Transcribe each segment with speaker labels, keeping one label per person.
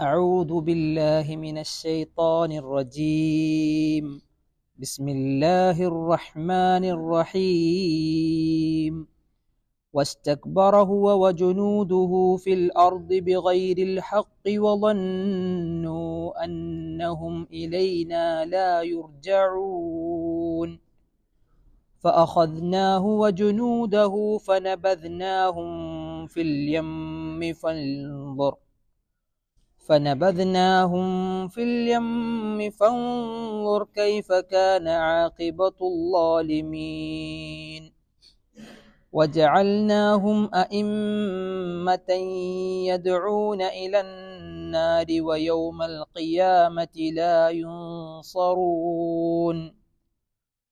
Speaker 1: أعوذ بالله من الشيطان الرجيم. بسم الله الرحمن الرحيم. واستكبر هو وجنوده في الأرض بغير الحق وظنوا أنهم إلينا لا يرجعون. فأخذناه وجنوده فنبذناهم في اليم فانظر فنبذناهم في اليم فانظر كيف كان عاقبة الظالمين. وجعلناهم أئمة يدعون إلى النار ويوم القيامة لا ينصرون.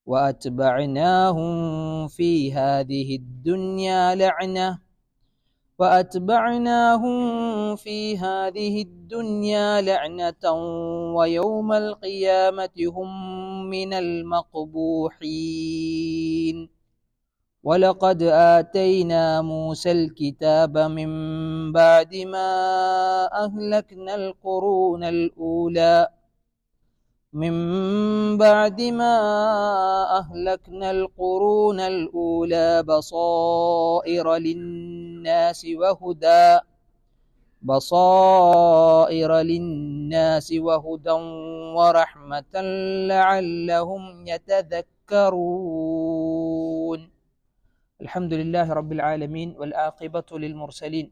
Speaker 1: وأتبعناهم في هذه الدنيا لعنة وأتبعناهم في هذه الدنيا لعنة ويوم القيامة هم من المقبوحين. ولقد آتينا موسى الكتاب من بعد ما أهلكنا القرون الأولى. من بعد ما أهلكنا القرون الأولى بصائر للناس وهدى بصائر للناس وهدى ورحمة لعلهم يتذكرون الحمد لله رب العالمين والآقبة للمرسلين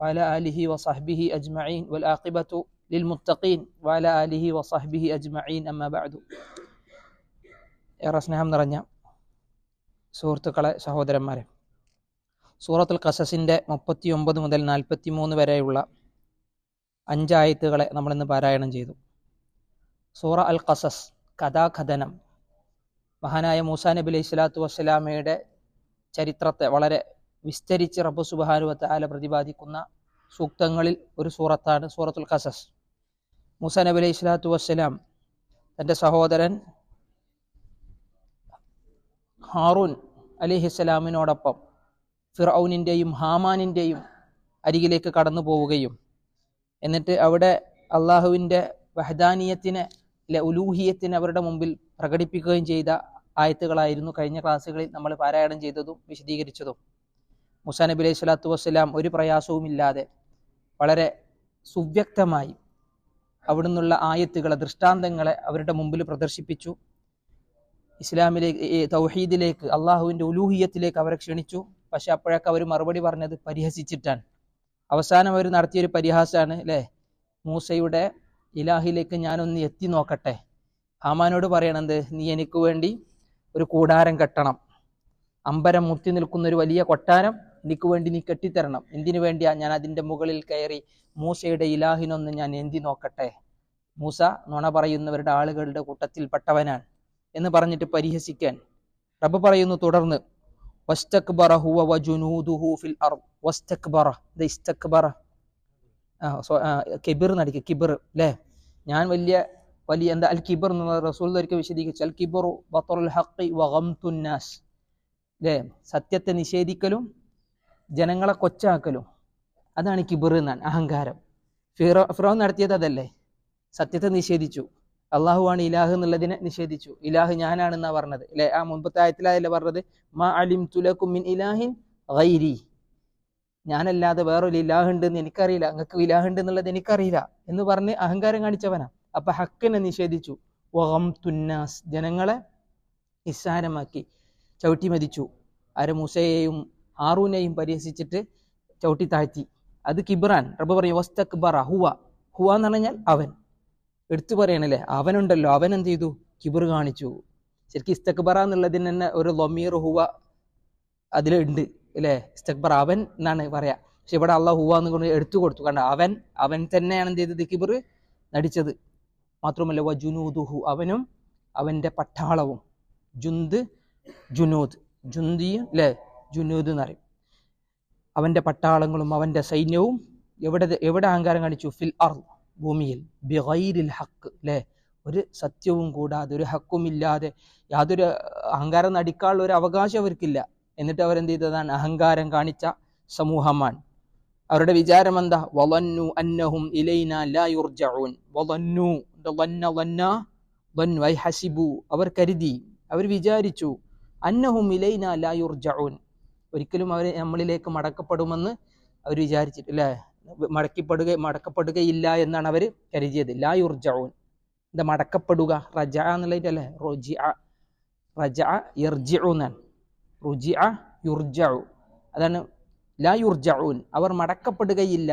Speaker 1: وعلى آله وصحبه أجمعين والآقبة للمتقين وعلى آله وصحبه أجمعين أما بعد ഏറെ സ്നേഹം നിറഞ്ഞ സുഹൃത്തുക്കളെ സഹോദരന്മാരെ സൂറത്തുൽ കസസിന്റെ മുപ്പത്തി ഒമ്പത് മുതൽ നാൽപ്പത്തി മൂന്ന് വരെയുള്ള അഞ്ചായത്തുകളെ നമ്മളിന്ന് പാരായണം ചെയ്തു. സൂറ അൽ കസസ് കഥാകഥനം. മഹാനായ മൂസാ നബി അലൈഹി സ്വലാത്തു വസ്സലാമയുടെ ചരിത്രത്തെ വളരെ വിസ്തരിച്ച് റബ്ബു സുബാനുവത്താല പ്രതിപാദിക്കുന്ന സൂക്തങ്ങളിൽ ഒരു സൂറത്താണ് സൂറത്തുൽ കസസ് മൂസ നബി അലൈഹി സ്വലാത്തു വസ്സലാം തന്റെ സഹോദരൻ ഹാറൂൻ അലിഹിസ്സലാമിനോടൊപ്പം ഫിറൌനിന്റെയും ഹാമാനിന്റെയും അരികിലേക്ക് കടന്നു പോവുകയും. എന്നിട്ട് അവിടെ അള്ളാഹുവിന്റെ വഹദാനീയത്തിനെ ഉലൂഹിയത്തിനെ അവരുടെ മുമ്പിൽ പ്രകടിപ്പിക്കുകയും ചെയ്ത ആയത്തുകളായിരുന്നു കഴിഞ്ഞ ക്ലാസ്സുകളിൽ നമ്മൾ പാരായണം ചെയ്തതും വിശദീകരിച്ചതും. മുസാ നബി അലൈഹി സ്വലാത്തു വസ്സലാം ഒരു പ്രയാസവുമില്ലാതെ വളരെ സുവ്യക്തമായി അവിടുന്നുള്ള ആയത്തുകളെ ദൃഷ്ടാന്തങ്ങളെ അവരുടെ മുമ്പിൽ പ്രദർശിപ്പിച്ചു. ഇസ്ലാമിലേക്ക് തൗഹീദിലേക്ക് അള്ളാഹുവിന്റെ ഉലൂഹിയത്തിലേക്ക് അവരെ ക്ഷണിച്ചു. പക്ഷെ അപ്പോഴൊക്കെ അവർ മറുപടി പറഞ്ഞത് പരിഹസിച്ചിട്ടാണ്. അവസാനം അവർ നടത്തിയൊരു പരിഹാസമാണ് അല്ലേ മൂസയുടെ ഇലാഹിലേക്ക് ഞാനൊന്ന് എത്തി നോക്കട്ടെ. ഹാമാനോട് പറയണത് നീ എനിക്ക് വേണ്ടി ഒരു കൂടാരം കെട്ടണം. അമ്പരം മുത്തി നിൽക്കുന്ന ഒരു വലിയ കൊട്ടാരം എനിക്ക് വേണ്ടി നീ കെട്ടിത്തരണം. എന്തിനു വേണ്ടിയാ ഞാൻ അതിന്റെ മുകളിൽ കയറി മൂസയുടെ ഇലാഹിനൊന്ന് ഞാൻ എന്തി നോക്കട്ടെ? മൂസ നുണ പറയുന്നവരുടെ ആളുകളുടെ കൂട്ടത്തിൽപ്പെട്ടവനാണ് എന്ന് പറഞ്ഞിട്ട് പരിഹസിക്കാൻ. റബ്ബ് പറയുന്നു തുടർന്ന് വസ്തക്ബറ ഹുവ വജുനൂദുഹു ഫിൽ അർദ്. വസ്തക്ബറ ഇത് ഇസ്തക്ബറ. കിബിർ നടിക്കുക കിബിർ അല്ലേ ഞാൻ വലിയ വലിയ എന്താ അൽ കിബർ എന്ന് റസൂൽ ഒരിക്കൽ വിശദീകരിച്ചു. അൽ കിബറു ബത്തറുൽ ഹഖി വഗംതുന്നാസ് അല്ലേ സത്യത്തെ നിഷേധിക്കലും ജനങ്ങളെ കൊച്ചാക്കലും. അതാണ് കിബിർ എന്നാണ് അഹങ്കാരം. ഫിറോ ഫിറോ നടത്തിയത് അതല്ലേ? സത്യത്തെ നിഷേധിച്ചു. അള്ളാഹുവാണ് ഇലാഹ് എന്നുള്ളതിനെ നിഷേധിച്ചു. ഇലാഹ് ഞാനാണെന്നാ പറഞ്ഞത്. അല്ലെ? ആ മുൻപത്തെ ആയത്തിലായല്ലേ പറഞ്ഞത്? മാ അലിം തുലക്കും മിൻ ഇലാഹിൻ ഗൈരി. ഞാനല്ലാതെ വേറൊരു ഇലാഹ് ഉണ്ട് എന്ന് എനിക്കറിയില്ല നിങ്ങൾക്ക് ഇലാഹുണ്ട് എന്നുള്ളത് എനിക്കറിയില്ല എന്ന് പറഞ്ഞ് അഹങ്കാരം കാണിച്ചവനാ. അപ്പൊ ഹക്കിനെ നിഷേധിച്ചു. വഹം തുന്നാസ്. ജനങ്ങളെ നിസ്സാരമാക്കി. ചവിട്ടി മതിച്ചു. അര മുസയെയും ആറൂനെയും പരിഹസിച്ചിട്ട് ചവിട്ടി താഴ്ത്തി. അത് കിബ്രാൻ. റബ്ബ് പറയും വസ്തക്ബറ ഹുവ. ഹുവ എന്ന് പറഞ്ഞാൽ അവൻ. എടുത്തു പറയണല്ലേ? അവനുണ്ടല്ലോ. അവൻ എന്ത് ചെയ്തു? കിബിർ കാണിച്ചു. ശരിക്കും ഇസ്തക്ബറ എന്നുള്ളതിന് തന്നെ ഒരു ലൊമീർ ഹുവ അതിലുണ്ട് അല്ലേ? ഇസ്തക്ബർ അവൻ എന്നാണ് പറയാ. പക്ഷെ ഇവിടെ അള്ളാഹ് ഹുവ എന്ന് കൊണ്ട് എടുത്തു കൊടുത്തു. കാരണം അവൻ അവൻ തന്നെയാണ് എന്ത് ചെയ്തത് കിബിർ? നടിച്ചത്. മാത്രമല്ല വജുനൂദുഹു അവനും അവന്റെ പട്ടാളവും. ജുന്ത് ജുനൂദ്. ജുന്തിയും അല്ലേ? ജുനൂദ് എന്ന് പറയും. അവന്റെ പട്ടാളങ്ങളും അവന്റെ സൈന്യവും എവിടെ എവിടെ അഹങ്കാരം കാണിച്ചു? ഫിൽ അർ ഭൂമിയിൽ ബിഹൈരിൽ ഹക്ക് അല്ലേ ഒരു സത്യവും കൂടാതെ ഒരു ഹക്കുമില്ലാതെ യാതൊരു അഹങ്കാരം നടിക്കാനുള്ള ഒരു അവകാശം അവർക്കില്ല. എന്നിട്ട് അവരെന്ത് ചെയ്തതാണ്? അഹങ്കാരം കാണിച്ച സമൂഹമാണ്. അവരുടെ വിചാരം എന്താ? വലന്നു അന്നഹും ഇലൈന ഐ ഹസിബു. അവർ കരുതി. അവർ വിചാരിച്ചു അന്നഹും ഇലൈന ലാ യുർജഊൻ. ഒരിക്കലും അവർ നമ്മളിലേക്ക് മടക്കപ്പെടുമെന്ന് അവർ വിചാരിച്ചിട്ട് അല്ലേ മടക്കിപ്പെടുക മടക്കപ്പെടുകയില്ല എന്നാണ് അവർ കരുതിയത്. ലാ യുർജഊൻ. എന്താ മടക്കപ്പെടുക? റജ എന്നുള്ളതിന്റെ അല്ലേ? റൊജി റജ യർജിഉ എന്നാണ് യുർജഉ അതാണ് ലാ യുർജഊൻ. അവർ മടക്കപ്പെടുകയില്ല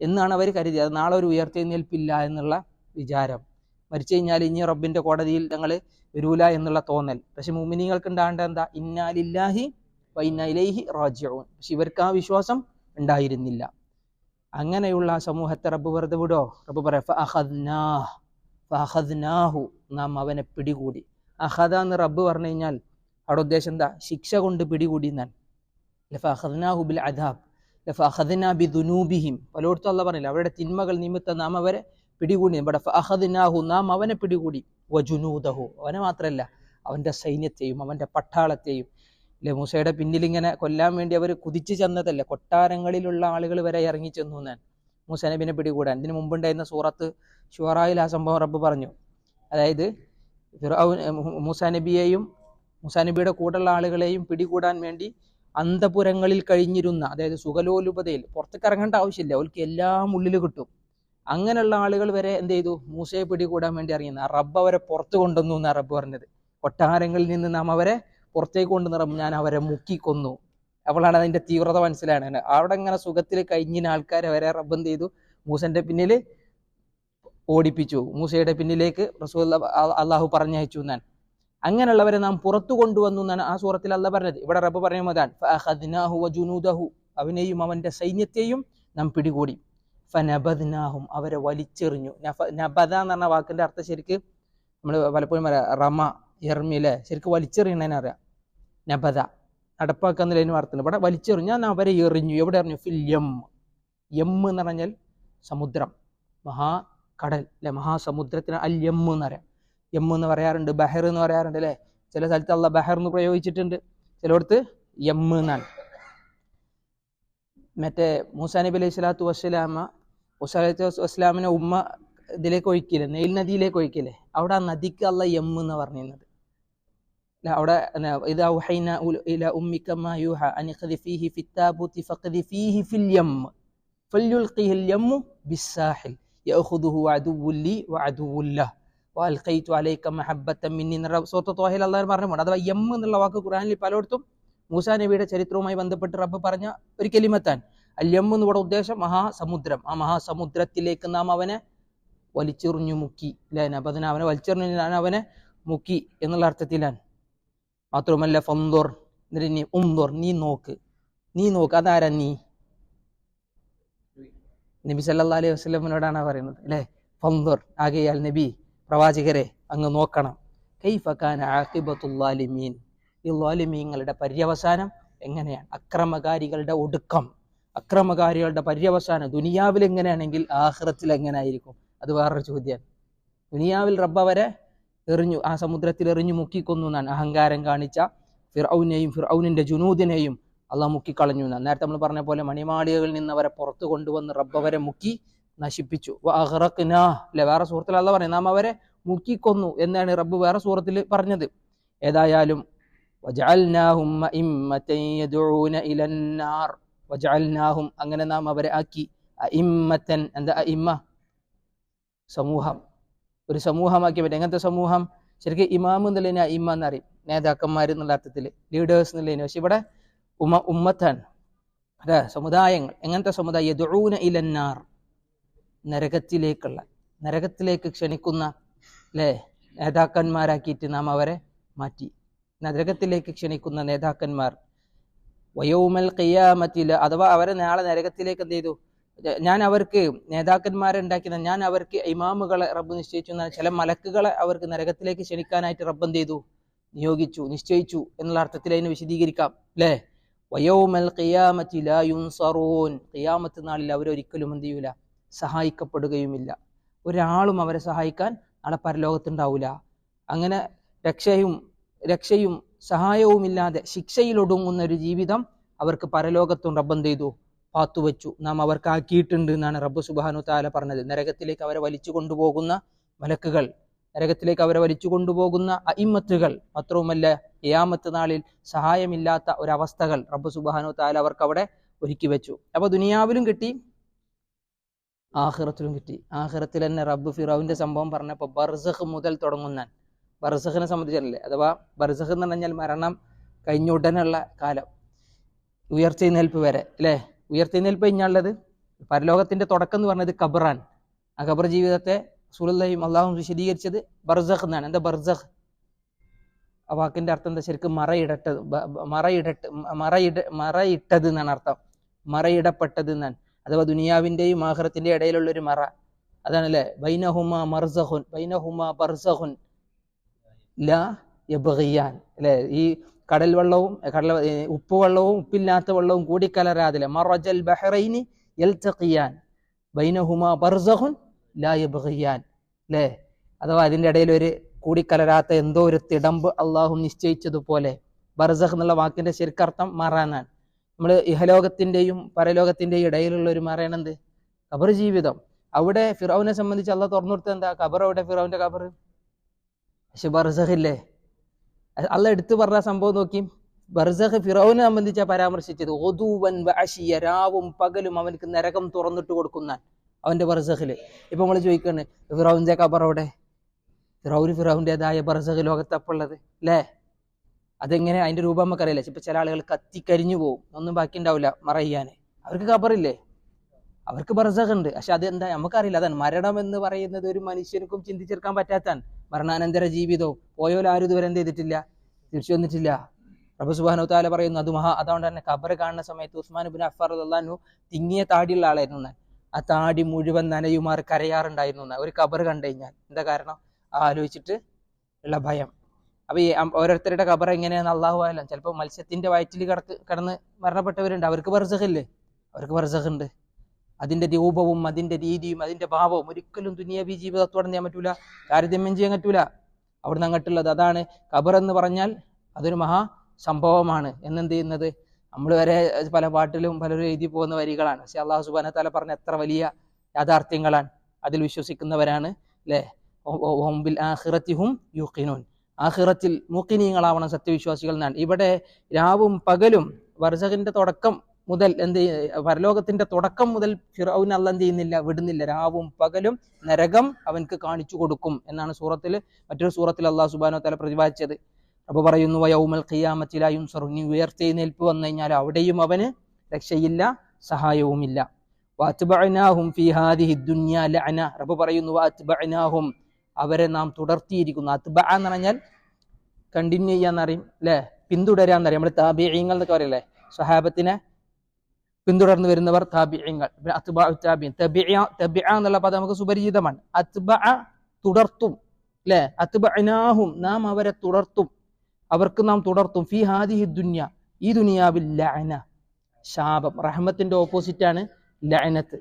Speaker 1: എന്നാണ് അവർ കരുതിയത്. നാളെ ഒരു ഉയർത്തെഴുന്നേൽപ്പില്ല എന്നുള്ള വിചാരം. മരിച്ചു കഴിഞ്ഞാൽ ഇനി റബ്ബിന്റെ കോടതിയിൽ ഞങ്ങൾ വരൂല എന്നുള്ള തോന്നൽ. പക്ഷെ മുമിനികൾക്ക് ഉണ്ടാകേണ്ട എന്താ? ഇന്നാലില്ലാഹി വൈന്ന ഇലൈഹി റാജിഊൻ. പക്ഷെ ഇവർക്ക് ആ വിശ്വാസം ഉണ്ടായിരുന്നില്ല. അങ്ങനെയുള്ള സമൂഹത്തെ റബ്ബ് വെറുതെ വിടോ. റബ്ബ് പറയാഹു ഫഹദ്നാഹു നാം അവനെ പിടികൂടി. അഹദ എന്ന് റബ്ബ് പറഞ്ഞു കഴിഞ്ഞാൽ അവിടെ ഉദ്ദേശം എന്താ? ശിക്ഷ കൊണ്ട് പിടികൂടി എന്നാണ്. അദാബ്. പലയിടത്തും അല്ല പറഞ്ഞില്ല അവരുടെ തിന്മകൾ നിമിത്തം നാം അവരെ പിടികൂടി. ഫഅഖദ്നാഹു നാം അവനെ പിടികൂടി. അവനെ മാത്രമല്ല അവന്റെ സൈന്യത്തെയും അവന്റെ പട്ടാളത്തെയും അല്ലെ മൂസയുടെ പിന്നിലിങ്ങനെ കൊല്ലാൻ വേണ്ടി അവർ കുതിച്ചു ചെന്നതല്ലേ കൊട്ടാരങ്ങളിലുള്ള ആളുകൾ വരെ ഇറങ്ങി ചെന്നു ഞാൻ മൂസ നബിനെ പിടികൂടാൻ. ഇതിനു മുമ്പുണ്ടായിരുന്ന സൂറത്ത് ഷുറായിൽ ആ സംഭവം റബ്ബ് പറഞ്ഞു. അതായത് മൂസ നബിയെയും മൂസ നബിയുടെ കൂടെയുള്ള ആളുകളെയും പിടികൂടാൻ വേണ്ടി അന്തപുരങ്ങളിൽ കഴിഞ്ഞിരുന്ന അതായത് സുഖലോലുപതയിൽ പുറത്തേക്ക് ഇറങ്ങേണ്ട ആവശ്യമില്ല അവർക്ക് എല്ലാം ഉള്ളിൽ കിട്ടും. അങ്ങനെയുള്ള ആളുകൾ വരെ എന്ത് ചെയ്തു? മൂസയെ പിടികൂടാൻ വേണ്ടി ഇറങ്ങിയെന്ന റബ്ബ് അവരെ പുറത്തു കൊണ്ടുവന്നു എന്നാണ് റബ്ബ് പറഞ്ഞത്. കൊട്ടാരങ്ങളിൽ നിന്ന് നാം അവരെ പുറത്തേക്ക് കൊണ്ടു റബ്ബ് ഞാൻ അവരെ മുക്കിക്കൊന്നു. അപ്പോഴാണ് അതിന്റെ തീവ്രത മനസ്സിലാണ് അവിടെ ഇങ്ങനെ സുഖത്തിൽ കഴിഞ്ഞ ആൾക്കാരെ വരെ റബ്ബം ചെയ്തു. മൂസന്റെ പിന്നിൽ ഓടിപ്പിച്ചു. മൂസയുടെ പിന്നിലേക്ക് റസൂൽ അള്ളാഹു പറഞ്ഞയച്ചു എന്നാണ്. അങ്ങനെയുള്ളവരെ നാം പുറത്തു കൊണ്ടുവന്നു എന്നാണ് ആ സൂറത്തിൽ അല്ല പറഞ്ഞത്. ഇവിടെ റബ്ബ് പറയുന്നതാണ് അവനെയും അവന്റെ സൈന്യത്തെയും നാം പിടികൂടി. ഫനബദ്നാഹും അവരെ വലിച്ചെറിഞ്ഞു. നബദ എന്ന് പറഞ്ഞ വാക്കിന്റെ അർത്ഥം ശരിക്ക് നമ്മൾ പലപ്പോഴും പറയാം റമ എർമി അല്ലെ? ശരിക്ക് വലിച്ചെറിയണേനെ അറിയാം. നബദ. ലൈൻ അർത്ഥം ഇവിടെ വലിച്ചെറിഞ്ഞു ഞാൻ അവരെ എറിഞ്ഞു. എവിടെ എറിഞ്ഞു? ഫിൽ എം എം എന്ന് പറഞ്ഞാൽ സമുദ്രം. മഹാകടൽ അല്ലെ? മഹാസമുദ്രത്തിന് അൽ എം എന്ന് പറയാം. എം എന്ന് പറയാറുണ്ട് ബഹർ എന്ന് പറയാറുണ്ട് അല്ലേ? ചില സ്ഥലത്ത് അല്ല ബഹർ എന്ന് പ്രയോഗിച്ചിട്ടുണ്ട്. ചിലയിടത്ത് എം എന്നാണ്. മറ്റേ മൂസാ നബി അലൈഹി സ്വലാത്തു വസ്സലാമ മൂസാ അലൈഹി വസ്സലാമിനെ ഉമ്മ ഇതിലേക്ക് ഒഴിക്കില്ലേ? നെയിൽ നദിയിലേക്ക് ഒഴിക്കില്ലേ? അവിടെ ആ നദിക്ക് അല്ല എം എന്ന് പറഞ്ഞിരുന്നത്. അവിടെ ഇത് ഔഹൈന ഇല ഉമ്മിക മാ യൂഹ അൻ ഖദിഫീഹി ഫിത്താബൂതി ഫഖദിഫീഹി ഫിൽ യം ഫല്യുൽഖിഹി അൽ യം ബിസ്സാഹിൽ യഅഖുദുഹു അദുവ്വുൻ ലി വഅദുവ്വുൻ ലഹ് വഅൽഖൈതു അലൈക മഹബ്ബത്തൻ മിന്നി എന്ന സൂറത്ത് ത്വാഹിൽ അല്ലാഹു പറഞ്ഞിട്ടുണ്ട്. അഥവാ യം എന്നുള്ള വാക്ക് ഖുർആനിൽ പലയിടത്തും മൂസാ നബിയുടെ ചരിത്രവുമായി ബന്ധപ്പെട്ട് റബ്ബ് പറഞ്ഞ ഒരു കെലിമത്താൻ അല്യം എന്നിവിടെ ഉദ്ദേശം മഹാസമുദ്രം. ആ മഹാസമുദ്രത്തിലേക്ക് നാം അവനെ വലിച്ചെറിഞ്ഞു മുക്കി. അല്ലെ അതിനെ അവനെ വലിച്ചെറിഞ്ഞു അവനെ മുക്കി എന്നുള്ള അർത്ഥത്തിലാണ്. മാത്രമല്ല ഫന്തോർ എന്നിട്ട് നീ ഉംദോർ. നീ നോക്ക്. നീ നോക്ക്. അതാരാ നീ? നബി സല്ലാ അലൈഹി വസ്ലമിനോടാണ് പറയുന്നത് അല്ലെ? ഫന്തോർ ആകയാൽ നബി പ്രവാചകരെ അങ്ങ് നോക്കണം. കൈഫക്കാൻ ഈ ലാലിമീങ്ങളുടെ പര്യവസാനം എങ്ങനെയാണ്? അക്രമകാരികളുടെ ഒടുക്കം. അക്രമകാരികളുടെ പര്യവസാനം ദുനിയാവിൽ എങ്ങനെയാണെങ്കിൽ ആഹ്റത്തിൽ എങ്ങനെയായിരിക്കും? അത് വേറൊരു ചോദ്യമാണ്. ദുനിയാവിൽ റബ്ബ് അവരെ എറിഞ്ഞു ആ സമുദ്രത്തിൽ എറിഞ്ഞു മുക്കിക്കൊന്നു എന്നാണ് അഹങ്കാരം കാണിച്ച ഫിർഔനെയും ഫിർഔനിന്റെ ജുനൂദിനെയും അള്ളാഹ് മുക്കിക്കളഞ്ഞു എന്നാണ്. നേരത്തെ നമ്മൾ പറഞ്ഞ പോലെ മണിമാളികകളിൽ നിന്ന് അവരെ പുറത്തു കൊണ്ടുവന്ന് റബ്ബവരെ മുക്കി നശിപ്പിച്ചു. അല്ലെ? വേറെ സുഹൃത്തിൽ അല്ല പറയും നാം അവരെ മുക്കിക്കൊന്നു എന്നാണ് റബ്ബ് വേറെ സൂറത്തിൽ പറഞ്ഞത്. ഏതായാലും അങ്ങനെ നാം അവരെ ആക്കി. അഇമ്മത്തൻ എന്താ? അഇമ്മ സമൂഹം. ഒരു സമൂഹമാക്കി പറ്റും എങ്ങനത്തെ സമൂഹം? ശരിക്കും ഇമാം എന്നുള്ളതിന് ഇമ്മ എന്നറിയും നേതാക്കന്മാർ എന്നുള്ള അർത്ഥത്തിൽ ലീഡേഴ്സ് എന്നുള്ളതിന് പക്ഷെ ഇവിടെ ഉമ ഉമ്മത്താണ്. അതെ സമുദായങ്ങൾ. എങ്ങനത്തെ സമുദായം? യദൂന ഇലന്നാർ നരകത്തിലേക്കുള്ള നരകത്തിലേക്ക് ക്ഷണിക്കുന്ന അല്ലേ? നേതാക്കന്മാരാക്കിയിട്ട് നാം അവരെ മാറ്റി. നരകത്തിലേക്ക് ക്ഷണിക്കുന്ന നേതാക്കന്മാർ. വയോമൽ കയ്യാമത്തിൽ അഥവാ അവരെ നാളെ നരകത്തിലേക്ക് എന്ത് ചെയ്തു? ഞാൻ അവർക്ക് നേതാക്കന്മാരെ ഉണ്ടാക്കിയത് ഞാൻ അവർക്ക് ഇമാമുകളെ റബ്ബ് നിശ്ചയിച്ചു എന്നാൽ ചില മലക്കുകളെ അവർക്ക് നരകത്തിലേക്ക് ക്ഷണിക്കാനായിട്ട് റബ്ബ് എന്ത് ചെയ്തു? നിയോഗിച്ചു നിശ്ചയിച്ചു എന്നുള്ള അർത്ഥത്തിൽ അതിനെ വിശദീകരിക്കാം. അല്ലേ? ലാ യുൻസറൂൻ. ഖിയാമത്ത് നാളിൽ അവരൊരിക്കലും എന്ത് ചെയ്യൂല? സഹായിക്കപ്പെടുകയുമില്ല. ഒരാളും അവരെ സഹായിക്കാൻ നാളെ പരലോകത്തുണ്ടാവില്ല അങ്ങനെ രക്ഷയും രക്ഷയും സഹായവുമില്ലാതെ ശിക്ഷയിലൊടുങ്ങുന്ന ഒരു ജീവിതം അവർക്ക് പരലോകത്തും റബ്ബ് എന്ത് ചെയ്തു? പാത്തുവച്ചു നാം അവർക്കാക്കിയിട്ടുണ്ട് എന്നാണ് റബ്ബു സുബാനു താല പറഞ്ഞത്. നരകത്തിലേക്ക് അവരെ വലിച്ചു കൊണ്ടുപോകുന്ന മലക്കുകൾ നരകത്തിലേക്ക് അവരെ വലിച്ചു കൊണ്ടുപോകുന്ന അയിമത്തുകൾ മാത്രവുമല്ല ഏയാമത്ത് നാളിൽ സഹായമില്ലാത്ത ഒരവസ്ഥകൾ റബ്ബു സുബാനു താല അവർക്ക് അവിടെ ഒരുക്കി വെച്ചു. അപ്പൊ ദുനിയാവിലും കിട്ടി ആഹ്റത്തിലും കിട്ടി. ആഹ്റത്തിൽ തന്നെ റബ്ബ് ഫിറോവിന്റെ സംഭവം പറഞ്ഞപ്പോൾ ബർസഖ് മുതൽ തുടങ്ങുന്ന ബർസഖിനെ സംബന്ധിച്ചല്ലേ? അഥവാ ബർസഖ് എന്ന് പറഞ്ഞാൽ മരണം കഴിഞ്ഞ ഉടനുള്ള കാലം. ഉയർച്ചെഴുന്നേൽപ്പ് വരെ അല്ലേ? ഉയർത്തെഴുന്നേൽപ്പ് കഴിഞ്ഞാലുള്ളത് പരലോകത്തിന്റെ തുടക്കം എന്ന് പറഞ്ഞത് ഖബറാൻ ആ ഖബർ ജീവിതത്തെ സുലല്ലയും അള്ളാഹും വിശദീകരിച്ചത് ബർസഖ് എന്നാണ്. എന്താ ബർസഖ്? ആ വാക്കിന്റെ അർത്ഥം എന്താ? ശരിക്കും മറയിടട്ടത് മറയിടട്ട് മറയിട മറയിട്ടത് എന്നാണ് അർത്ഥം. മറയിടപ്പെട്ടത് എന്നാണ്. അഥവാ ദുനിയാവിന്റെയും ആഹ്റത്തിന്റെ ഇടയിലുള്ള ഒരു മറ. അതാണല്ലേ? ബൈനഹുമ മർസഹുൻ ബൈനഹുമ ബർസഹുൻ ലാ യബ്ഗിയാൻ. അല്ലേ? ഈ കടൽ വെള്ളവും കടൽ ഉപ്പ് വെള്ളവും ഉപ്പില്ലാത്ത വെള്ളവും കൂടിക്കലരാതില്ല മറജൽ ബഹ്റൈനി ബൈനഹുമ ബർസഹുൻ ലാ യബ്ഗിയാൻ. അല്ലേ അഥവാ അതിന്റെ ഇടയിൽ ഒരു കൂടിക്കലരാത്ത എന്തോ ഒരു തിടമ്പ് അള്ളാഹു നിശ്ചയിച്ചതുപോലെ. ബർസഖ് എന്നുള്ള വാക്കിന്റെ ശരിക്കർത്ഥം മറാനാണ്. നമ്മൾ ഇഹലോകത്തിന്റെയും പരലോകത്തിന്റെയും ഇടയിലുള്ള ഒരു മറയാണെന്ത് ഖബർ ജീവിതം. അവിടെ ഫിറോവിനെ സംബന്ധിച്ച് അള്ളാഹ് തുറന്നു കൊടുത്തത് എന്താ? ഖബർ അവിടെ ഫിറോവിന്റെ ഖബർ? പക്ഷെ ബർസഖില്ലേ അല്ല എടുത്തു പറഞ്ഞ സംഭവം നോക്കി. ബർസഖ് ഫിറോവിനെ സംബന്ധിച്ചാ പരാമർശിച്ചത്. ഒതുവൻ വാശിയ രാവും പകലും അവനക്ക് നരകം തുറന്നിട്ട് കൊടുക്കുന്ന അവന്റെ ബർസഖിൽ. ഇപ്പൊ നമ്മൾ ചോദിക്കാണ് ഫിറോവിന്റെ കബർ അവിടെ ഫിറോവിന് ഫിറോവിന്റെതായ ബർസഖ് ലോകത്തപ്പുള്ളത് അല്ലേ അതെങ്ങനെ? അതിന്റെ രൂപം നമുക്കറിയില്ല. ഇപ്പൊ ചില ആളുകൾ കത്തി കരിഞ്ഞു പോകും ഒന്നും ബാക്കി ഉണ്ടാവില്ല മറയ്യാന് അവർക്ക് ഖബറില്ലേ? അവർക്ക് ബർസഖ് ഉണ്ട് പക്ഷെ അതെന്താ നമുക്കറിയില്ല. അതാണ് മരണം എന്ന് പറയുന്നത് ഒരു മനുഷ്യർക്കും ചിന്തിച്ചെടുക്കാൻ പറ്റാത്താണ് മരണാനന്തര ജീവിതവും പോയോൽ ആരും ഇതുവരെ എന്ത് ചെയ്തിട്ടില്ല. തിരിച്ചു വന്നിട്ടില്ല. പ്രഭു സുബാനു താല പറയുന്നു അത് മഹാ അതുകൊണ്ട് തന്നെ ഖബർ കാണുന്ന സമയത്ത് ഉസ്മാൻ ബിൻ അഫർ അള്ളാഹു തിങ്ങിയ താടിയുള്ള ആളായിരുന്നു ആ താടി മുഴുവൻ നനയുമാർ കരയാറുണ്ടായിരുന്നു ഒരു ഖബർ കണ്ടു കഴിഞ്ഞാൽ എന്താ കാരണം? ആലോചിച്ചിട്ട് ഉള്ള ഭയം. അപ്പൊ ഈ ഓരോരുത്തരുടെ ഖബർ എങ്ങനെയാണ് അള്ളാഹു ആയാലും ചിലപ്പോൾ മത്സ്യത്തിന്റെ വയറ്റിൽ കിടക്ക് കിടന്ന് മരണപ്പെട്ടവരുണ്ട്. അവർക്ക് ബർസഖില്ലേ അവർക്ക് ബർസഖ് അതിന്റെ രൂപവും അതിന്റെ രീതിയും അതിന്റെ ഭാവവും ഒരിക്കലും ദുനിയാവി ജീവിതത്തോടെ ചെയ്യാൻ പറ്റൂല. താരതമ്യം ചെയ്യാൻ പറ്റൂല. അവിടുന്ന് അങ്ങോട്ടുള്ളത് അതാണ്. ഖബർ എന്ന് പറഞ്ഞാൽ അതൊരു മഹാ സംഭവമാണ്. എന്നെന്ത് ചെയ്യുന്നത്? നമ്മൾ വരെ പല പാട്ടിലും പലരും എഴുതി പോകുന്ന വരികളാണ്. പക്ഷെ അള്ളാഹു സുബാന തല പറഞ്ഞ എത്ര വലിയ യാഥാർത്ഥ്യങ്ങളാണ്. അതിൽ വിശ്വസിക്കുന്നവരാണ് അല്ലേ ഓംബിൽ ആഹിറത്തിഹും യുക്കിനൂൻ ആഹിറത്തിൽ മൂക്കിനീങ്ങളാവണം സത്യവിശ്വാസികൾ എന്നാണ്. ഇവിടെ രാവും പകലും വർഷകിന്റെ തുടക്കം മുതൽ എന്ത് പരലോകത്തിന്റെ തുടക്കം മുതൽ ഫിറൌൻ അല്ല എന്ത് ചെയ്യുന്നില്ല വിടുന്നില്ല. രാവും പകലും നരകം അവൻക്ക് കാണിച്ചു കൊടുക്കും എന്നാണ് സൂറത്തിൽ മറ്റൊരു സൂറത്തിൽ അള്ളാഹു സുബാനോ തല പ്രതിപാദിച്ചത്. അപ്പൊ പറയുന്നു വയൗമൽ ഖിയാമത്തിലായും സർനി ഉയർത്തെഴുന്നേൽപ്പ് വന്നു കഴിഞ്ഞാൽ അവിടെയും അവന് രക്ഷയില്ല സഹായവുമില്ല. ദുനിയ ലഅന. പറയുന്നു അവരെ നാം തുടർത്തിയിരിക്കുന്നു. അത്ബ എന്ന് പറഞ്ഞാൽ കണ്ടിന്യൂ ചെയ്യാന്നറിയും അല്ലെ പിന്തുടരാന്നറിയും. നമ്മൾ താബിഈങ്ങൾ എന്നൊക്കെ പറയല്ലേ? സ്വഹാബത്തിനെ പിന്തുടർന്ന് വരുന്നവർ തബിഅ എന്നുള്ള പദം നമുക്ക് സുപരിചിതമാണ്. അത്ബഅ തുടർത്തും അല്ലെ? അത്ബനാഹും നാം അവരെ തുടർത്തും. അവർക്ക് നാം തുടർത്തും. ഫി ഹാദിഹി ദുന്യ ഈ ദുനിയാവിൽ ലഅന ശാപം. റഹ്മത്തിന്റെ ഓപ്പോസിറ്റ് ആണ് ലഅനത്ത്.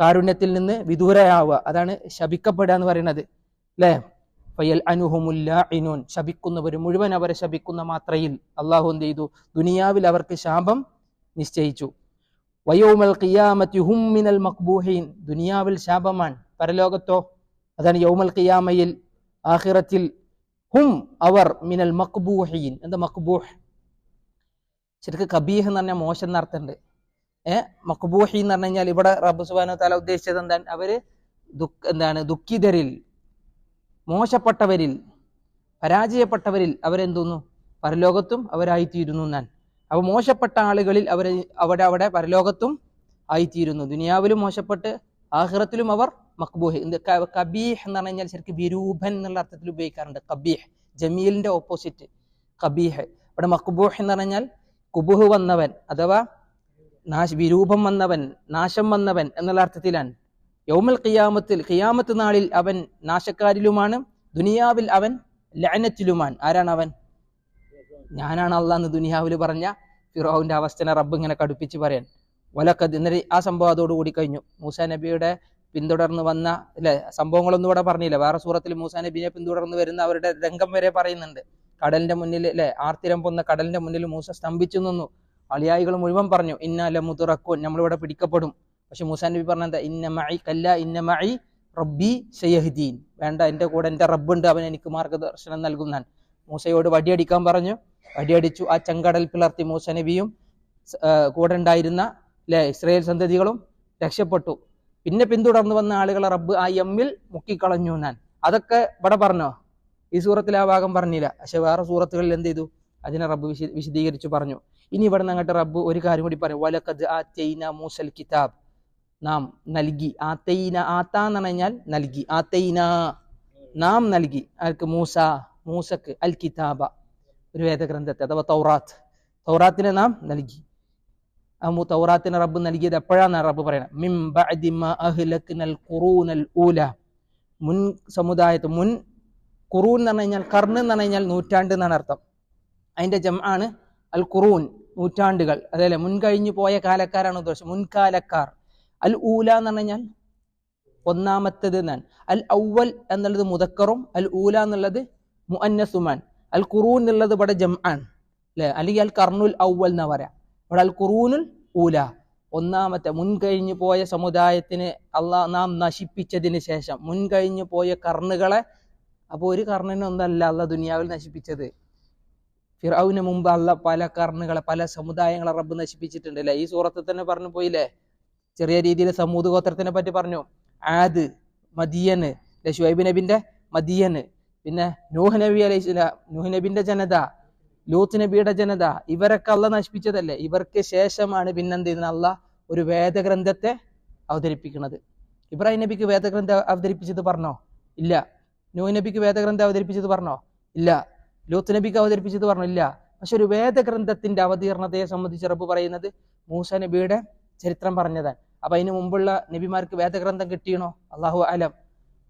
Speaker 1: കാരുണ്യത്തിൽ നിന്ന് വിദൂരയാവുക. അതാണ് ശപിക്കപ്പെടുക എന്ന് പറയുന്നത് അല്ലേ? ഫയൽ അനുഹുമുല്ലാഇനൂൻ ശപിക്കുന്നവർ മുഴുവൻ അവരെ ശപിക്കുന്ന മാത്രയിൽ അള്ളാഹു എന്ത് ചെയ്തു? ദുനിയാവിൽ അവർക്ക് ശാപം നിശ്ചയിച്ചു. വയോമൽ ഖിയാമത്തി ഹും മിനൽ മക്ബൂഹീൻ ദുനിയാവിൽ ശാപമാണ്. പരലോകത്തോ അതാണ് യൗമൽ ഖിയാമയിൽ ആഹിറത്തിൽ ഹും അവർ മിനൽ മക്ബൂഹീൻ എന്താ മക്ബൂഹ് ശരിക്ക് കബീഹ് എന്ന് പറഞ്ഞാൽ മോശം എന്നർത്ഥമുണ്ട് ഏഹ് മക്ബൂഹി എന്ന് പറഞ്ഞു കഴിഞ്ഞാൽ ഇവിടെ റബ്ബു സുബാന താല ഉദ്ദേശിച്ചത് എന്താണ്? അവർ ദുഃഖ എന്താണ് ദുഃഖിതരിൽ മോശപ്പെട്ടവരിൽ പരാജയപ്പെട്ടവരിൽ അവരെന്തോന്നു? പരലോകത്തും അവരായിത്തീരുന്നു എന്നാണ്. അപ്പൊ മോശപ്പെട്ട ആളുകളിൽ അവർ അവിടെ അവിടെ പരലോകത്തും ആയിത്തീരുന്നു. ദുനിയാവിലും മോശപ്പെട്ട് ആഹ്റത്തിലും അവർ മക്ബൂഹ്. കബീഹ് എന്ന് പറഞ്ഞു കഴിഞ്ഞാൽ ശരിക്കും വിരൂപൻ എന്നുള്ള അർത്ഥത്തിൽ ഉപയോഗിക്കാറുണ്ട്. കബീഹ് ജമീലിന്റെ ഓപ്പോസിറ്റ് കബീഹ്. ഇവിടെ മക്ബൂഹ് എന്ന് പറഞ്ഞാൽ കുബുഹ് വന്നവൻ അഥവാ നാശ വിരൂപം വന്നവൻ നാശം വന്നവൻ എന്നുള്ള അർത്ഥത്തിലാണ്. യൗമൽ ഖിയാമത്തിൽ ഖിയാമത്ത് നാളിൽ അവൻ നാശക്കാരിലുമാണ്. ദുനിയാവിൽ അവൻ ലഅനത്തിലുമാണ് ആരാണ് അവൻ? ഞാനാണ് അള്ളാന്ന് ദുനിയാവിൽ പറഞ്ഞ ഫിറോവിന്റെ അവസ്ഥനെ റബ്ബ് ഇങ്ങനെ കടുപ്പിച്ച് പറയാൻ. വലക്കത് എന്നിട്ട് ആ സംഭവം അതോടുകൂടി കഴിഞ്ഞു. മൂസ നബിയുടെ പിന്തുടർന്ന് വന്ന അല്ലെ സംഭവങ്ങളൊന്നും ഇവിടെ പറഞ്ഞില്ല. വേറെ സൂറത്തിൽ മൂസ നബിയെ പിന്തുടർന്ന് വരുന്ന അവരുടെ രംഗം വരെ പറയുന്നുണ്ട്. കടലിന്റെ മുന്നിൽ അല്ലെ ആർത്തിരം പൊന്ന കടലിന്റെ മുന്നിൽ മൂസ സ്തംഭിച്ചു നിന്നു. അളിയായികൾ മുഴുവൻ പറഞ്ഞു ഇന്നാല മുതുറക്കോൻ നമ്മളിവിടെ പിടിക്കപ്പെടും. പക്ഷെ മൂസാ നബി പറഞ്ഞത് ഇന്ന മഴി കല്ല ഇന്ന മഴി റബ്ബി ഷയഹ്ദീൻ വേണ്ട എന്റെ കൂടെ എന്റെ റബ്ബുണ്ട് അവൻ എനിക്ക് മാർഗദർശനം നൽകുന്നാൻ മൂസയോട് വടിയടിക്കാൻ പറഞ്ഞു. വടിയടിച്ചു ആ ചെങ്കടൽ പിളർത്തി മൂസ നബിയും സ്- ആ, കൂടെ ഉണ്ടായിരുന്ന അല്ലെ ഇസ്രയേൽ സന്തതികളും രക്ഷപ്പെട്ടു. പിന്നെ പിന്തുടർന്നു വന്ന ആളുകളെ റബ്ബ് ആ എമ്മിൽ മുക്കിക്കളഞ്ഞു ഞാൻ അതൊക്കെ ഇവിടെ പറഞ്ഞോ? ഈ സൂറത്തിൽ ആ ഭാഗം പറഞ്ഞില്ല. പക്ഷെ വേറെ സൂറത്തുകളിൽ എന്ത് ചെയ്തു? അതിനെ റബ്ബ് വിശ വിശദീകരിച്ചു പറഞ്ഞു. ഇനി ഇവിടെ നിന്ന് അങ്ങോട്ട് റബ്ബ് ഒരു കാര്യം കൂടി പറയും. വലക്കത് ആ ആത്തൈന മൂസൽ കിതാബ്. നാം നൽകി. ആത്തൈന ആത്ത എന്ന് പറഞ്ഞാൽ നൽകി. ആ തെയ്ന നാം നൽകി. ആർക്ക്? മൂസ മൂസക്ക്. അൽ കിതാബ. ഒരു വേദഗ്രന്ഥത്തെ അഥവാ തൗറാത്ത്. തൗറാത്തിനെ നാം നൽകി. ആ മു തൗറാത്തിന് റബ്ബ് നൽകിയത് എപ്പോഴാണ് റബ്ബ് ഊല. മുൻ സമുദായത്ത് മുൻ കുറൂൻ എന്ന് പറഞ്ഞു കഴിഞ്ഞാൽ കർണ് എന്ന് പറഞ്ഞു കഴിഞ്ഞാൽ നൂറ്റാണ്ട് എന്നാണ് അർത്ഥം. അതിന്റെ ജം ആണ് അൽ ഖുറൂൻ നൂറ്റാണ്ടുകൾ. അതല്ലേ? മുൻകഴിഞ്ഞു പോയ കാലക്കാരാണ് ഉദ്ദേശം. മുൻകാലക്കാർ അൽ ഊല എന്ന് പറഞ്ഞു കഴിഞ്ഞാൽ ഒന്നാമത്തത് എന്നാണ്. അൽ ഔവൽ എന്നുള്ളത് മുതക്കറും അൽ ഊല എന്നുള്ളത് മുഅന്നസുമാൻ. അൽ ഖുറൂൻ എന്നുള്ളത് ഇവിടെ ജം ആണ് അല്ലെ? അല്ലെങ്കിൽ അൽ കർണുൽ ഔവൽ എന്നാ പറയാം. ഇവിടെ അൽ ഖുറൂനുൽ ഊല. ഒന്നാമത്തെ മുൻകഴിഞ്ഞു പോയ സമുദായത്തിന് അള്ളാഹ് നാം നശിപ്പിച്ചതിന് ശേഷം. മുൻകഴിഞ്ഞു പോയ കർണുകളെ അപ്പോൾ ഒരു കർണനൊന്നല്ല അല്ല ദുനിയാവിൽ നശിപ്പിച്ചത്. ഫിറാവിന് മുമ്പ് അല്ല പല കർണുകളെ പല സമുദായങ്ങളെ റബ്ബ് നശിപ്പിച്ചിട്ടുണ്ട് അല്ലെ? ഈ സൂറത്തിൽ തന്നെ പറഞ്ഞു പോയില്ലേ? ചെറിയ രീതിയിൽ സമൂത് ഗോത്രത്തിനെ പറ്റി പറഞ്ഞു. ആദ് മദിയന് ഷുഹൈബ് നബിന്റെ മദിയന്. പിന്നെ നൂഹ് നബി അലൈഹി സ്വലാം നൂഹ് നബിന്റെ ജനത ലൂത്ത് നബിയുടെ ജനത ഇവരൊക്കെ അല്ല നശിപ്പിച്ചതല്ലേ? ഇവർക്ക് ശേഷമാണ് പിന്നെന്ത് ചെയ്യുന്നത്? അല്ല ഒരു വേദഗ്രന്ഥത്തെ അവതരിപ്പിക്കുന്നത്. ഇബ്രാഹിം നബിക്ക് വേദഗ്രന്ഥം അവതരിപ്പിച്ചത് പറഞ്ഞോ? ഇല്ല. നൂഹ് നബിക്ക് വേദഗ്രന്ഥം അവതരിപ്പിച്ചത് പറഞ്ഞോ? ഇല്ല. ലൂത്ത് നബിക്ക് അവതരിപ്പിച്ചത് പറഞ്ഞോ? ഇല്ല. പക്ഷെ ഒരു വേദഗ്രന്ഥത്തിന്റെ അവതീർണതയെ സംബന്ധിച്ച് റബ്ബ് പറയുന്നത് മൂസ നബിയുടെ ചരിത്രം പറഞ്ഞതാണ്. അപ്പൊ അതിന് മുമ്പുള്ള നബിമാർക്ക് വേദഗ്രന്ഥം കിട്ടിയണോ? അള്ളാഹു അലം.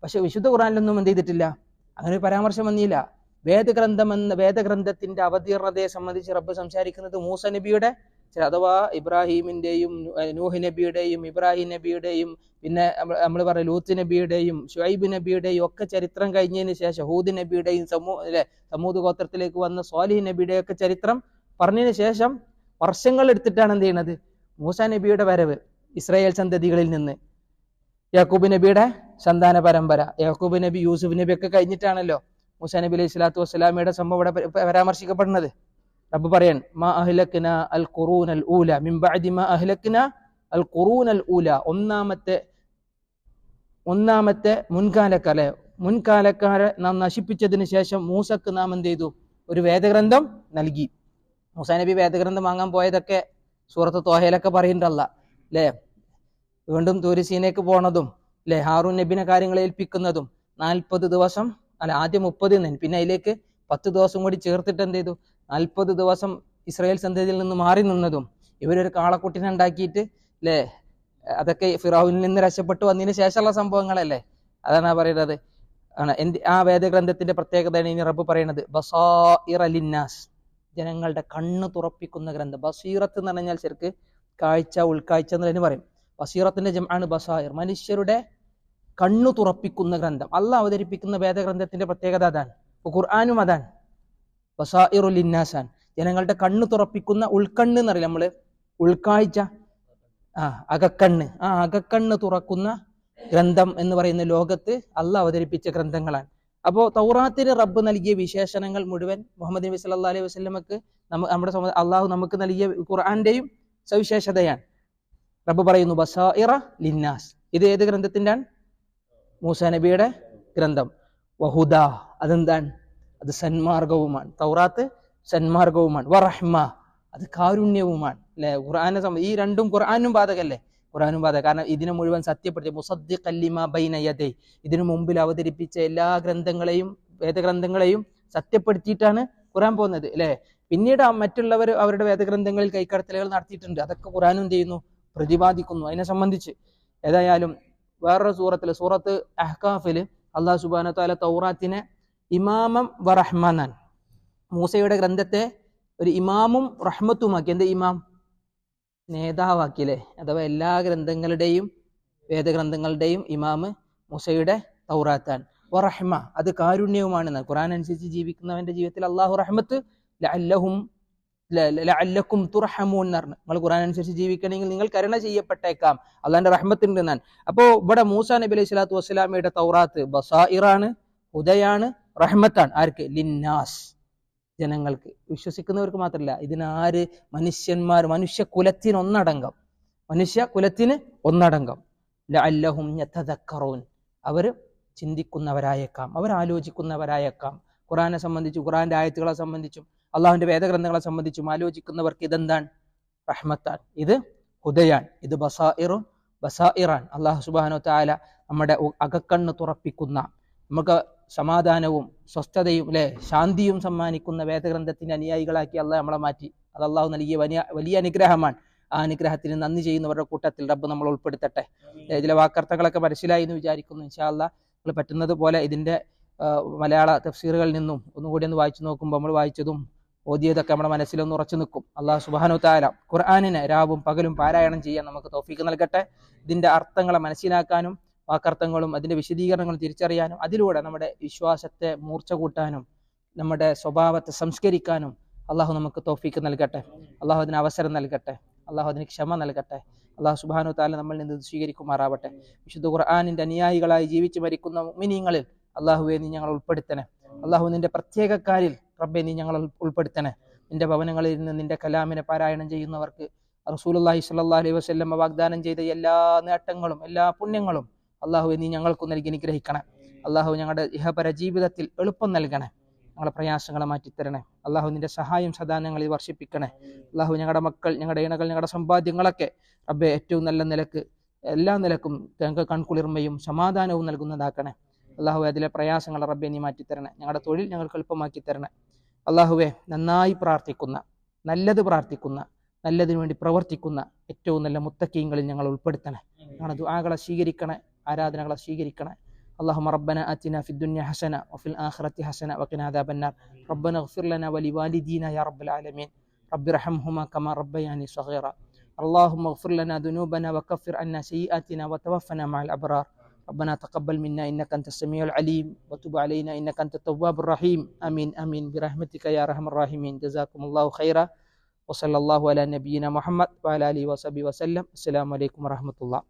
Speaker 1: പക്ഷെ വിശുദ്ധ ഖുറാനിലൊന്നും എന്ത് ചെയ്തിട്ടില്ല? അങ്ങനെ ഒരു പരാമർശം വന്നില്ല. വേദഗ്രന്ഥം എന്ന വേദഗ്രന്ഥത്തിന്റെ അവതീർണതയെ സംബന്ധിച്ച് റബ്ബ് സംസാരിക്കുന്നത് മൂസ നബിയുടെ അഥവാ ഇബ്രാഹീമിന്റെയും നൂഹ് നബിയുടെയും ഇബ്രാഹിം നബിയുടെയും പിന്നെ നമ്മൾ പറയും ലൂത്ത് നബിയുടെയും ഷുഐബ് നബിയുടെയും ഒക്കെ ചരിത്രം കഴിഞ്ഞതിന് ശേഷം ഹൂദ് നബിയുടെയും സമൂ അല്ലെ സമൂത് ഗോത്രത്തിലേക്ക് വന്ന സ്വാലിഹ് നബിയുടെയും ഒക്കെ ചരിത്രം പറഞ്ഞതിന് ശേഷം വർഷങ്ങൾ എടുത്തിട്ടാണ് എന്ത് ചെയ്യുന്നത്? മൂസ നബിയുടെ വരവ് ഇസ്രായേൽ സന്തതികളിൽ നിന്ന്. യാക്കൂബ് നബിയുടെ സന്താന പരമ്പര. യാക്കൂബ് നബി യൂസുഫ് നബി ഒക്കെ കഴിഞ്ഞിട്ടാണല്ലോ മൂസ നബി അലൈഹി സ്വലാത്തു വസ്സലാമയുടെ സംഭവം ഇവിടെ പരാമർശിക്കപ്പെടുന്നത്. റബ്ബ് പറയാൻ മാ അഹ്ലക്കിന അൽ ഖുറൂൻ അൽ ഊല മിൻ ബഅദി മാ അഹ്ലക്കിന അൽ ഖുറൂൻ അൽ ഊല. ഒന്നാമത്തെ ഒന്നാമത്തെ മുൻകാലക്കാർ അല്ലെ മുൻകാലക്കാരെ നാം നശിപ്പിച്ചതിന് ശേഷം മൂസക്ക് നാം എന്ത് ചെയ്തു? ഒരു വേദഗ്രന്ഥം നൽകി. മൂസാ നബി വേദഗ്രന്ഥം വാങ്ങാൻ പോയതൊക്കെ സൂറത്ത് തോഹയിലൊക്കെ പറയുന്നുണ്ടല്ല അല്ലേ? വീണ്ടും തൂരിസീനേക്ക് പോണതും അല്ലെ ഹാറൂൻ നബിനെ കാര്യങ്ങൾ ഏൽപ്പിക്കുന്നതും നാൽപ്പത് ദിവസം അല്ല ആദ്യം മുപ്പത് നിന്ന് പിന്നെ അതിലേക്ക് പത്ത് ദിവസം കൂടി ചേർത്തിട്ട് എന്ത് ചെയ്തു? നാൽപ്പത് ദിവസം ഇസ്രായേൽ സന്തതിയിൽ നിന്ന് മാറി നിന്നതും ഇവരൊരു കാളക്കുട്ടിനെ ഉണ്ടാക്കിയിട്ട് അല്ലേ അതൊക്കെ ഫിറാവുനിൽ നിന്ന് രക്ഷപ്പെട്ടു വന്നതിന് ശേഷമുള്ള സംഭവങ്ങളല്ലേ? അതാണ് പറയുന്നത്. ആണ് എന്ത് ആ വേദഗ്രന്ഥത്തിന്റെ പ്രത്യേകതയാണ് ഇനി റബ്ബ് പറയുന്നത്. ബസാഇറ ലിന്നാസ് ജനങ്ങളുടെ കണ്ണ് തുറപ്പിക്കുന്ന ഗ്രന്ഥം. ബസീറത്ത് എന്ന് പറഞ്ഞാൽ ശരിക്ക് കാഴ്ച ഉൾക്കാഴ്ച എന്നതിന് പറയും. ബസീറത്തിന്റെ ജമാണ് ബസായിർ. മനുഷ്യരുടെ കണ്ണു തുറപ്പിക്കുന്ന ഗ്രന്ഥം. അള്ളാഹ് അവതരിപ്പിക്കുന്ന വേദഗ്രന്ഥത്തിന്റെ പ്രത്യേകത അതാണ്. ഖുർആാനും അതാണ്. ബസായിറുൽ ഇന്നാസാൻ ജനങ്ങളുടെ കണ്ണു തുറപ്പിക്കുന്ന ഉൾക്കണ്ണ് എന്നറിയില്ല നമ്മൾ? ഉൾക്കാഴ്ച. ആ അകക്കണ്ണ്. ആ അകക്കണ്ണ് തുറക്കുന്ന ഗ്രന്ഥം എന്ന് പറയുന്ന ലോകത്ത് അല്ല അവതരിപ്പിച്ച ഗ്രന്ഥങ്ങളാണ്. അപ്പോൾ തൗറാത്തിന് റബ്ബ് നൽകിയ വിശേഷണങ്ങൾ മുഴുവൻ മുഹമ്മദ് നബി സല്ലാ അലൈഹി വസ്ലമക്ക് നമ്മ നമ്മുടെ അള്ളാഹു നമുക്ക് നൽകിയ ഖുർആന്റെയും സവിശേഷതയാണ്. റബ്ബ് പറയുന്നു ബസാഇറ ലിന്നാസ്. ഇത് ഏത് ഗ്രന്ഥത്തിന്റെ മൂസ നബിയുടെ ഗ്രന്ഥം. വഹുദ അതെന്താണ്? അത് സന്മാർഗവുമാണ്. തൗറാത്ത് സന്മാർഗവുമാണ്. വറഹ്മ അത് കാരുണ്യവുമാണ്. അല്ലെ? ഖുർആാനെ സംബന്ധിച്ച് ഈ രണ്ടും ഖുർആാനും ബാധകല്ലേ? ഖുർആാനും ബാധക. കാരണം ഇതിനെ മുഴുവൻ സത്യപ്പെടുത്തി മുസദ്ദി കല്ലിമ ബൈനയതേ ഇതിനു മുമ്പിൽ അവതരിപ്പിച്ച എല്ലാ ഗ്രന്ഥങ്ങളെയും വേദഗ്രന്ഥങ്ങളെയും സത്യപ്പെടുത്തിയിട്ടാണ് ഖുർആൻ പോകുന്നത്. അല്ലെ? പിന്നീട് മറ്റുള്ളവർ അവരുടെ വേദഗ്രന്ഥങ്ങളിൽ കൈക്കടത്തലുകൾ നടത്തിയിട്ടുണ്ട്. അതൊക്കെ എന്ത് ചെയ്യുന്നു? പ്രതിപാദിക്കുന്നു. അതിനെ സംബന്ധിച്ച് ഏതായാലും വേറൊരു സൂറത്തിൽ സൂറത്ത് അഹ്കാഫിൽ അള്ളാഹു സുബാന താല തൗറാത്തിനെ ഇമാമം വറഹ്മാനാൻ മൂസയുടെ ഗ്രന്ഥത്തെ ഒരു ഇമാമും റഹ്മത്തുമാക്കി. എന്ത് ഇമാം? നേതാവാക്കിയല്ലേ? അഥവാ എല്ലാ ഗ്രന്ഥങ്ങളുടെയും വേദഗ്രന്ഥങ്ങളുടെയും ഇമാമ് മുസയുടെ തൗറാത്താൻ വറഹ്മ അത് കാരുണ്യവുമാണ് ഖുറാൻ അനുസരിച്ച് ജീവിക്കുന്നവന്റെ ജീവിതത്തിൽ അള്ളാഹു റഹ്മത്ത് ലഅല്ലഹും ലഅല്ലക്കും തുർഹമൂൻ എന്ന് നിങ്ങൾ ഖുർആൻ അനുസരിച്ച് ജീവിക്കണമെങ്കിൽ നിങ്ങൾ കരുണ ചെയ്യപ്പെട്ടേക്കാം. അള്ളാന്റെ റഹ്മത്തിന്റെ നാൻ അപ്പോ ഇവിടെ മൂസാ നബി അലൈഹി സ്വലാത്തു വസ്സലാമയുടെ തൗറാത്ത് ബസായിറാണ് ഹുദയാണ് റഹ്മത്താണ്. ആർക്ക്? ലിന്നാസ്. ജനങ്ങൾക്ക്. വിശ്വസിക്കുന്നവർക്ക് മാത്രമല്ല ഇതിനാര് മനുഷ്യന്മാർ മനുഷ്യ കുലത്തിന് ഒന്നടങ്കം. മനുഷ്യ കുലത്തിന് ഒന്നടങ്കം. ലഅല്ലഹും അവർ ചിന്തിക്കുന്നവരായേക്കാം. അവർ ആലോചിക്കുന്നവരായേക്കാം. ഖുറാനെ സംബന്ധിച്ചും ഖുറാന്റെ ആയത്തുകളെ സംബന്ധിച്ചും. അള്ളാഹുവിന്റെ വേദഗ്രന്ഥങ്ങളെ സംബന്ധിച്ചും ആലോചിക്കുന്നവർക്ക് ഇതെന്താണ്? റഹ്മത്താൻ ഇത് ഹുദയാൻ ഇത് ബസായിറും ബസായിറാൻ അള്ളാഹു സുബാനോ താല നമ്മുടെ അകക്കണ്ണ് തുറപ്പിക്കുന്ന നമുക്ക് സമാധാനവും സ്വസ്ഥതയും അല്ലെ ശാന്തിയും സമ്മാനിക്കുന്ന വേദഗ്രന്ഥത്തിന്റെ അനുയായികളാക്കി അള്ളാഹ് നമ്മളെ മാറ്റി. അത് അള്ളാഹു നൽകിയ വലിയ വലിയ അനുഗ്രഹമാണ്. ആ അനുഗ്രഹത്തിന് നന്ദി ചെയ്യുന്നവരുടെ കൂട്ടത്തിൽ റബ്ബ് നമ്മൾ ഉൾപ്പെടുത്തട്ടെ. ചില വാക്കർത്ഥങ്ങളൊക്കെ മനസ്സിലായി എന്ന് വിചാരിക്കുന്നു. ഇൻഷാല്ല നിങ്ങൾ പറ്റുന്നത് പോലെ ഇതിന്റെ മലയാള തഫ്സീറുകളിൽ നിന്നും ഒന്നുകൂടി ഒന്ന് വായിച്ചു നോക്കുമ്പോൾ നമ്മൾ വായിച്ചതും ഓതിയതൊക്കെ നമ്മുടെ മനസ്സിലൊന്ന് ഉറച്ചു നിൽക്കും. അള്ളാഹു സുബാനു താല ഖുർആാനിന് രാവും പകലും പാരായണം ചെയ്യാൻ നമുക്ക് തോഫീക്ക് നൽകട്ടെ. ഇതിന്റെ അർത്ഥങ്ങളെ മനസ്സിലാക്കാനും വാക്കർത്ഥങ്ങളും അതിന്റെ വിശദീകരണങ്ങളും തിരിച്ചറിയാനും അതിലൂടെ നമ്മുടെ വിശ്വാസത്തെ മൂർച്ച കൂട്ടാനും നമ്മുടെ സ്വഭാവത്തെ സംസ്കരിക്കാനും അള്ളാഹു നമുക്ക് തോഫീക്ക് നൽകട്ടെ. അള്ളാഹു അതിന് അവസരം നൽകട്ടെ. അള്ളാഹു അതിന് ക്ഷമ നൽകട്ടെ. അള്ളാഹു സുബാനു താല നമ്മളിൽ നിന്ന് സ്വീകരിക്കുമാറാവട്ടെ. വിശുദ്ധ ഖുർആാനിന്റെ അനുയായികളായി ജീവിച്ചു മരിക്കുന്ന മിനിങ്ങളിൽ അള്ളാഹുവെ നീ ഞങ്ങൾ ഉൾപ്പെടുത്തണേ. അള്ളാഹു നിന്റെ പ്രത്യേകക്കാരിൽ റബ്ബെ നീ ഞങ്ങൾ ഉൾപ്പെടുത്തണേ. നിന്റെ ഭവനങ്ങളിൽ നിന്ന് നിന്റെ കലാമിനെ പാരായണം ചെയ്യുന്നവർക്ക് റസൂലുള്ളാഹി സ്വല്ലല്ലാഹി അലൈഹി വസല്ലം വാഗ്ദാനം ചെയ്ത എല്ലാ നേട്ടങ്ങളും എല്ലാ പുണ്യങ്ങളും അള്ളാഹുവെ നീ ഞങ്ങൾക്ക് നൽകി അനുഗ്രഹിക്കണേ. അള്ളാഹു ഞങ്ങളുടെ ഇഹപര ജീവിതത്തിൽ എളുപ്പം നൽകണേ. ഞങ്ങളുടെ പ്രയാസങ്ങളെ മാറ്റിത്തരണേ. അള്ളാഹു നിന്റെ സഹായം സദാ ഞങ്ങളിൽ വർഷിപ്പിക്കണേ. അള്ളാഹു ഞങ്ങളുടെ മക്കൾ ഞങ്ങളുടെ ഇണകൾ ഞങ്ങളുടെ സമ്പാദ്യങ്ങളൊക്കെ റബ്ബെ ഏറ്റവും നല്ല നിലയ്ക്ക് എല്ലാ നിലക്കും ഞങ്ങൾക്ക് കൺകുളിർമയും സമാധാനവും നൽകുന്നതാക്കണേ. അള്ളാഹു അതിലെ പ്രയാസങ്ങൾ റബ്ബെ നീ മാറ്റിത്തരണേ. ഞങ്ങളുടെ തൊഴിൽ ഞങ്ങൾക്ക് എളുപ്പമാക്കി തരണേ അള്ളാഹുവെ നന്നായി പ്രാർത്ഥിക്കുന്ന നല്ലത് പ്രാർത്ഥിക്കുന്ന നല്ലതിനു വേണ്ടി പ്രവർത്തിക്കുന്ന ഏറ്റവും നല്ല മുത്തക്കീങ്ങളിൽ ഞങ്ങൾ ഉൾപ്പെടുത്തണേ ഞങ്ങളുടെ ദുആകളെ സ്വീകരിക്കണേ ആരാധനകളെ സ്വീകരിക്കണേ اللهم ربنا آتنا في الدنيا حسنة وفي الآخرة حسنة وقنا عذاب النار ربنا اغفر لنا ولوالدينا يا رب العالمين رب ارحمهما كما ربياني صغيرا اللهم اغفر لنا ذنوبنا وكفر عنا سيئاتنا وتوفنا مع الأبرار ربنا تقبل منا إنك أنت السميع العليم وتب علينا إنك أنت التواب الرحيم آمين آمين برحمتك يا أرحم الراحمين جزاكم الله خيرا وصلى الله على نبينا محمد وعلى آله وصحبه وسلم السلام عليكم ورحمة الله